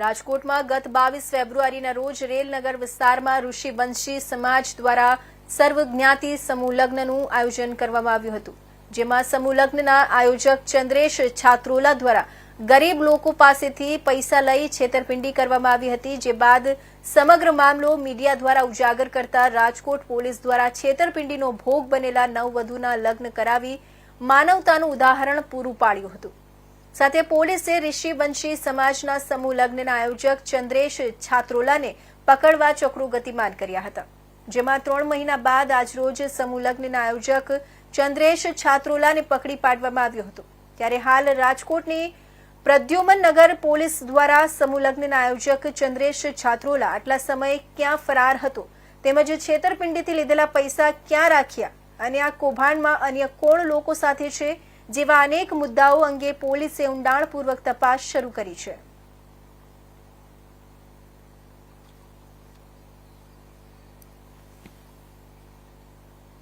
રાજકોટમાં ગત બાવીસ ફેબ્રુઆરીના રોજ રેલનગર વિસ્તારમાં ઋષિ વંશી સમાજ દ્વારા સર્વજ્ઞાતિ સમૂહ લગ્નનું આયોજન કરવામાં આવ્યું હતું, જેમાં સમૂહ લગ્નના આયોજક ચંદ્રેશ છાત્રોલા દ્વારા ગરીબ લોકો પાસેથી પૈસા લઈ છેતરપિંડી કરવામાં આવી હતી, જે બાદ સમગ્ર મામલો મીડિયા દ્વારા ઉજાગર કરતા રાજકોટ પોલીસ દ્વારા છેતરપિંડીનો ભોગ બનેલા નવવધુના લગ્ન કરાવી માનવતાનું ઉદાહરણ પૂરું પાડ્યું હતું. સાથે પોલીસે ઋષિવંશી સમાજના સમૂહ લગ્નના આયોજક ચંદ્રેશ છાત્રોલાને પકડવા ચક્રો ગતિમાન કર્યા હતા. જેમાં ત્રણ મહિના બાદ આજરોજ સમૂહ લગ્નના આયોજક ચંદ્રેશ છાત્રોલાને પકડી પાડવામાં આવ્યો હતો. ત્યારે હાલ રાજકોટની પ્રદ્યુમન નગર પોલીસ દ્વારા સમૂહ લગ્નના આયોજક ચંદ્રેશ છાત્રોલા આટલા સમયે ક્યાં ફરાર હતો તેમજ છેતરપિંડીથી લીધેલા પૈસા ક્યાં રાખ્યા અને આ કૌભાંડમાં અન્ય કોણ લોકો સાથે છે જેવા અનેક મુદ્દાઓ અંગે પોલીસે ઊંડાણપૂર્વક તપાસ શરૂ કરી છે.